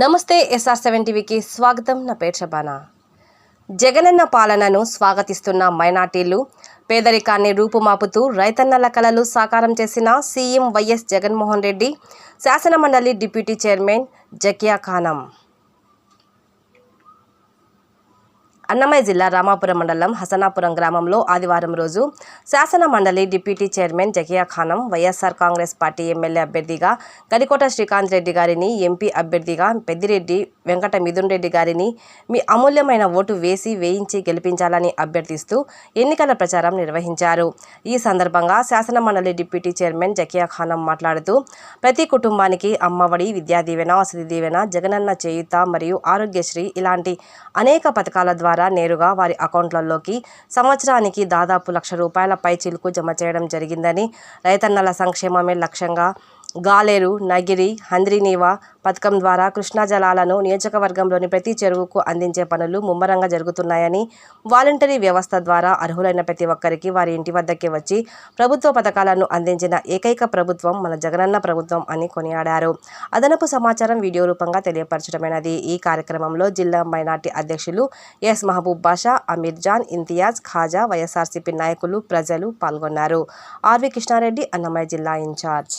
నమస్తే SR seven టీవీకి స్వాగతం. నా పేరు షబానా. జగనన్న పాలనను స్వాగతిస్తున్న మైనార్టీలు పేదరికాన్ని రూపుమాపుతూ రైతన్నల కలలు సాకారం చేసిన సీఎం వైఎస్ జగన్మోహన్ రెడ్డి శాసనమండలి డిప్యూటీ చైర్మన్ జకియా ఖానం అన్నమయ్య జిల్లా రామాపురం మండలం హసనాపురం గ్రామంలో ఆదివారం రోజు శాసన మండలి deputy chairman Zakia Khanam YSR Congress party MLA అభ్యర్థిగా గడికోట శ్రీకాంత్ రెడ్డి గారిని ఎంపీ అభ్యర్థిగా పెద్దిరెడ్డి వెంకట మిథున్ రెడ్డి గారిని మీ అమూల్యమైన ఓటు వేసి వేయించి గెలిపించాలని అభ్యర్థిస్తూ ఎన్నికల ప్రచారం నిర్వహించారు. ఈ సందర్భంగా శాసన మండలి డిప్యూటీ చైర్మన్ జకియా ఖానం మాట్లాడుతూ ప్రతి కుటుంబానికి అమ్మఒడి విద్యా దీవెన వసతి దీవెన జగనన్న చేయుత మరియు ఆరోగ్యశ్రీ ఇలాంటి అనేక పథకాల ద్వారా నేరుగా వారి అకౌంట్లలోకి సంవత్సరానికి దాదాపు లక్ష రూపాయల పై చిలుకు జమ చేయడం జరిగిందని రైతన్నల సంక్షేమమే లక్ష్యంగా గాలేరు నగిరి హంద్రినీవా పథకం ద్వారా కృష్ణా జలాలను నియోజకవర్గంలోని ప్రతి చెరువుకు అందించే పనులు ముమ్మరంగా జరుగుతున్నాయని వాలంటరీ వ్యవస్థ ద్వారా అర్హులైన ప్రతి ఒక్కరికి వారి ఇంటి వద్దకే వచ్చి ప్రభుత్వ పథకాలను అందించిన ఏకైక ప్రభుత్వం మన జగనన్న ప్రభుత్వం అని కొనియాడారు. అదనపు సమాచారం వీడియో రూపంగా తెలియపరచడమైనది. ఈ కార్యక్రమంలో జిల్లా మైనార్టీ అధ్యక్షులు ఎస్ మహబూబ్ బాషా అమీర్ జాన్ ఇంతియాజ్ ఖాజా వైఎస్ఆర్సీపీ నాయకులు ప్రజలు పాల్గొన్నారు. ఆర్వి కృష్ణారెడ్డి అన్నమయ్య జిల్లా ఇన్ఛార్జ్.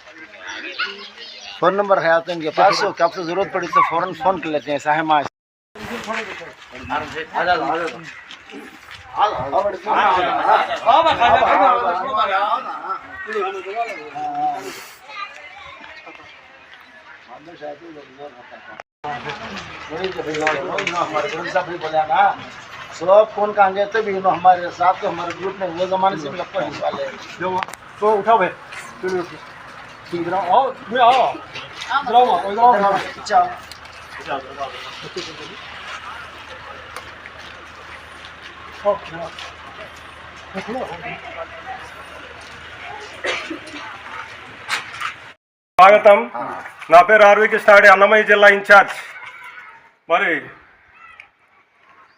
फ़ोन नंबर है तो इनके पास हो, कि आपको ज़रूरत पड़ी तो फ़ौरन फ़ोन कर लेते हैं साहे माँ हमारे ग्रुप साहब भी बोले ना सब फ़ोन का आगे तो भी हमारे साथ तो हमारे ग्रुप में, वो जमाने से भी लगता है। तो उठाओ भाई। 어 뭐야? 어 진짜. 진짜. 들어가. 어 స్వాగతం. నా పేరు ఆర్వి కృష్ణాడి అన్నమయ్య జిల్లా ఇన్ఛార్జ్. మరి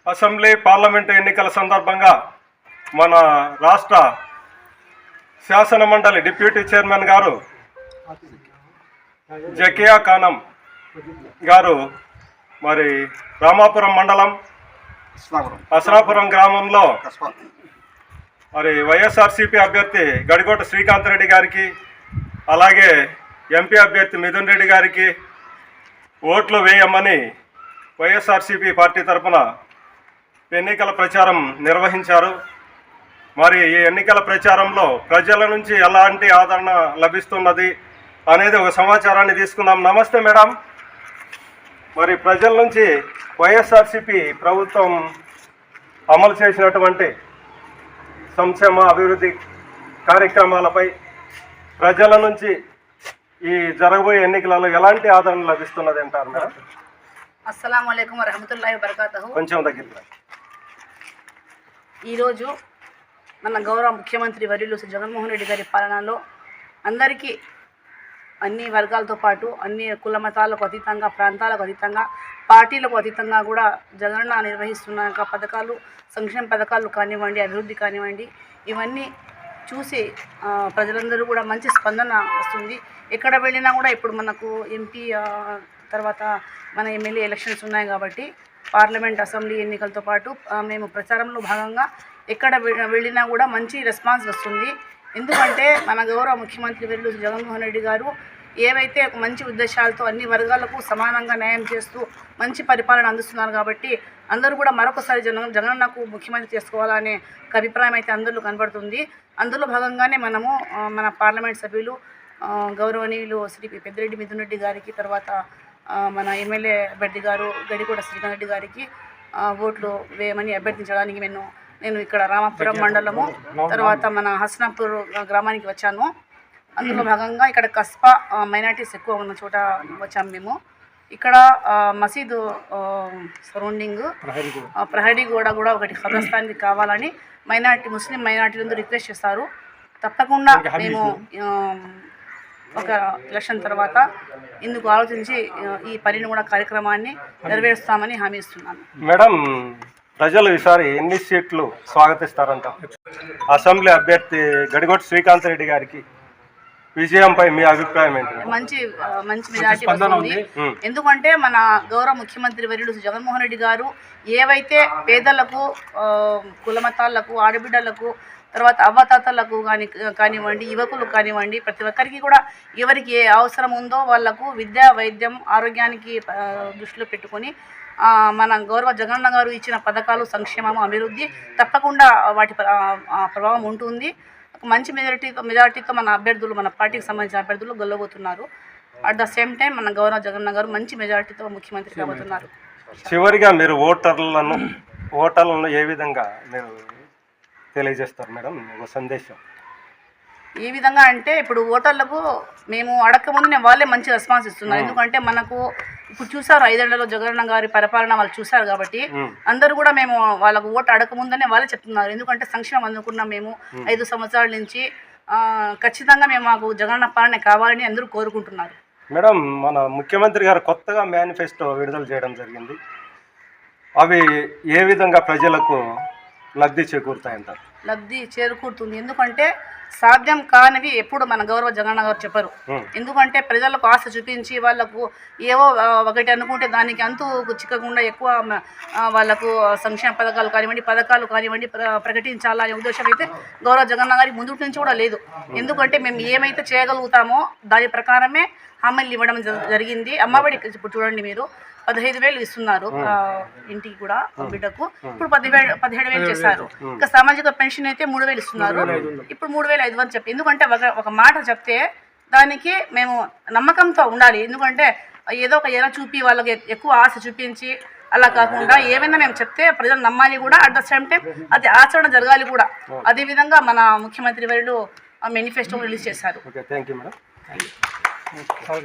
అసెంబ్లీ పార్లమెంట్ ఎన్నికల సందర్భంగా మన రాష్ట్ర శాసన మండలి డిప్యూటీ చైర్మన్ గారు జకియా ఖానం గారు మరి రామాపురం మండలం అసరాపురం గ్రామంలో మరి వైఎస్ఆర్సీపీ అభ్యర్థి గడికోట శ్రీకాంత్ రెడ్డి గారికి అలాగే ఎంపీ అభ్యర్థి మిథున్ రెడ్డి గారికి ఓట్లు వేయమని వైఎస్ఆర్సీపీ పార్టీ తరఫున ఎన్నికల ప్రచారం నిర్వహించారు. మరి ఈ ఎన్నికల ప్రచారంలో ప్రజల నుంచి ఎలాంటి ఆదరణ లభిస్తున్నది? అనేది ఒక సమాచారాన్ని తీసుకుందాం నమస్తే మేడం. మరి ప్రజల నుంచి వైఎస్ఆర్సీపీ ప్రభుత్వం అమలు చేసినటువంటి సంక్షేమ అభివృద్ధి కార్యక్రమాలపై ప్రజల నుంచి ఈ జరగబోయే ఎన్నికలలో ఎలాంటి ఆదరణ లభిస్తున్నది అంటారు మేడం? అస్సలం అయికం వరహమతుల్లాhi వబర్కాతహు. కొంచెం దగ్గర ఈరోజు మన గౌరవ ముఖ్యమంత్రి వర్యులు శ్రీ జగన్మోహన్ రెడ్డి గారి పాలనలో అందరికీ అన్ని వర్గాలతో పాటు అన్ని కుల మతాలకు అతీతంగా ప్రాంతాలకు అతీతంగా పార్టీలకు అతీతంగా కూడా జగనన్న నిర్వహిస్తున్న పథకాలు సంక్షేమ పథకాలు కానివ్వండి అభివృద్ధి కానివ్వండి ఇవన్నీ చూసి ప్రజలందరూ కూడా మంచి స్పందన వస్తుంది. ఎక్కడ వెళ్ళినా కూడా ఇప్పుడు మనకు ఎంపీ తర్వాత మన ఎమ్మెల్యే ఎలక్షన్స్ ఉన్నాయి కాబట్టి పార్లమెంట్ అసెంబ్లీ ఎన్నికలతో పాటు మేము ప్రచారంలో భాగంగా ఎక్కడ వెళ్ళినా కూడా మంచి రెస్పాన్స్ వస్తుంది. ఎందుకంటే మన గౌరవ ముఖ్యమంత్రి వెల్లు జగన్మోహన్ రెడ్డి గారు ఏవైతే మంచి ఉద్దేశాలతో అన్ని వర్గాలకు సమానంగా న్యాయం చేస్తూ మంచి పరిపాలన అందిస్తున్నారు కాబట్టి అందరూ కూడా మరొకసారి జగన్ జగనన్నకు ముఖ్యమంత్రి చేసుకోవాలనే ఒక అభిప్రాయం అయితే అందరిలో కనబడుతుంది. అందులో భాగంగానే మనము మన పార్లమెంట్ సభ్యులు గౌరవనీయులు శ్రీ పెద్దిరెడ్డి మిథున్ రెడ్డి గారికి తర్వాత మన ఎమ్మెల్యే అభ్యర్థి గారు గడికోట శ్రీకాంత్ రెడ్డి గారికి ఓట్లు వేయమని అభ్యర్థించడానికి నేను నేను ఇక్కడ రామాపురం మండలము తర్వాత మన హస్నాపూర్ గ్రామానికి వచ్చాను. అందులో భాగంగా ఇక్కడ కస్పా మైనార్టీస్ ఎక్కువ ఉన్న చోట వచ్చాము మేము. ఇక్కడ మసీదు సరౌండింగ్ ప్రహరీ గోడ. కూడా ఒకటి ఖబరస్థానికి కావాలని మైనార్టీ ముస్లిం మైనార్టీలందరూ రిక్వెస్ట్ చేస్తారు. తప్పకుండా మేము ఒక ఎలక్షన్ తర్వాత ఇందుకు ఆలోచించి ఈ పనిని కూడా కార్యక్రమాన్ని నెరవేరుస్తామని హామీ ఇస్తున్నాను. మేడం ప్రజలు ఈసారి ఎన్ని సీట్లు స్వాగతిస్తారంట అసెంబ్లీ అభ్యర్థి గడిగొట్టి శ్రీకాంత్ రెడ్డి గారికి విజయంపై మీ అభిప్రాయం ఏంటి? మంచి మంచి మెజార్టీ వస్తుంది. ఎందుకంటే మన గౌరవ ముఖ్యమంత్రి వర్యుడు జగన్మోహన్ రెడ్డి గారు ఏవైతే పేదలకు కులమతాలకు ఆడబిడ్డలకు తర్వాత అవ్వతాతలకు కానీ కానివ్వండి యువకులు కానివ్వండి ప్రతి ఒక్కరికి కూడా ఎవరికి ఏ అవసరం ఉందో వాళ్ళకు విద్య వైద్యం ఆరోగ్యానికి దృష్టిలో పెట్టుకొని మన గౌరవ జగనన్న గారు ఇచ్చిన పథకాలు సంక్షేమం అభివృద్ధి తప్పకుండా వాటి ప్రభావం ఉంటుంది. మంచి మెజారిటీతో మెజారిటీతో మన అభ్యర్థులు మన పార్టీకి సంబంధించిన అభ్యర్థులు గెలవబోతున్నారు. అట్ ద సేమ్ టైం మన గౌరవ జగన్న గారు మంచి మెజారిటీతో ముఖ్యమంత్రి కాబోతున్నారు. చివరిగా మీరు ఓటర్లను ఓటర్లను ఏ విధంగా మీరు తెలియజేస్తారు మేడం? ఒక సందేశం. ఈ విధంగా అంటే ఇప్పుడు ఓటర్లకు మేము అడగకముందునే వాళ్ళే మంచి రెస్పాన్స్ ఇస్తున్నారు. ఎందుకంటే మనకు ఇప్పుడు చూసారు ఐదేళ్ళలో జగనన్న గారి పరిపాలన వాళ్ళు చూసారు కాబట్టి. అందరూ కూడా మేము వాళ్ళకు ఓటు అడగకముందనే వాళ్ళే చెప్తున్నారు. ఎందుకంటే సంక్షేమం అందుకున్నాం మేము ఐదు సంవత్సరాల నుంచి ఖచ్చితంగా మేము మాకు జగనన్న పాలన కావాలని అందరూ కోరుకుంటున్నారు. మేడం మన ముఖ్యమంత్రి గారు కొత్తగా మేనిఫెస్టో విడుదల చేయడం జరిగింది. అవి ఏ విధంగా ప్రజలకు లబ్ధి చేకూరుతాయంటారు? లబ్ధి చేరుకుంటుంది ఎందుకంటే సాధ్యం కానివి ఎప్పుడు మన గౌరవ జగన్ గారు చెప్పరు. ఎందుకంటే ప్రజలకు ఆశ చూపించి వాళ్ళకు ఏవో ఒకటి అనుకుంటే దానికి అంతు చిక్కకుండా ఎక్కువ వాళ్ళకు సంక్షేమ పథకాలు కానివ్వండి పథకాలు కానివ్వండి ప్ర- ప్రకటించాలనే ఉద్దేశం అయితే గౌరవ జగన్ గారికి ముందు నుంచి కూడా లేదు. ఎందుకంటే మేము ఏమైతే చేయగలుగుతామో దాని ప్రకారమే హామీలు ఇవ్వడం జరిగింది. అమ్మఒడి ఇప్పుడు చూడండి మీరు పదహైదు వేలు ఇస్తున్నారు ఇంటికి కూడా బిడ్డకు. ఇప్పుడు పదివేలు పదిహేడు వేలు చేస్తారు ఇంకా సామాజిక పెన్షన్ అయితే మూడు వేలు ఇస్తున్నారు. ఇప్పుడు మూడు వేలు ఐదు వందలు చెప్పి ఎందుకంటే ఒక ఒక మాట చెప్తే దానికి మేము నమ్మకంతో ఉండాలి. ఎందుకంటే ఏదో ఒక ఎర చూపి వాళ్ళకి ఎక్కువ ఆశ చూపించి అలా కాకుండా ఏమైనా మేము చెప్తే ప్రజలు నమ్మాలి కూడా. అట్ ద సేమ్ టైం అది ఆచరణ జరగాలి కూడా. అదే విధంగా మన ముఖ్యమంత్రి వర్యులు మేనిఫెస్టో రిలీజ్ చేశారు.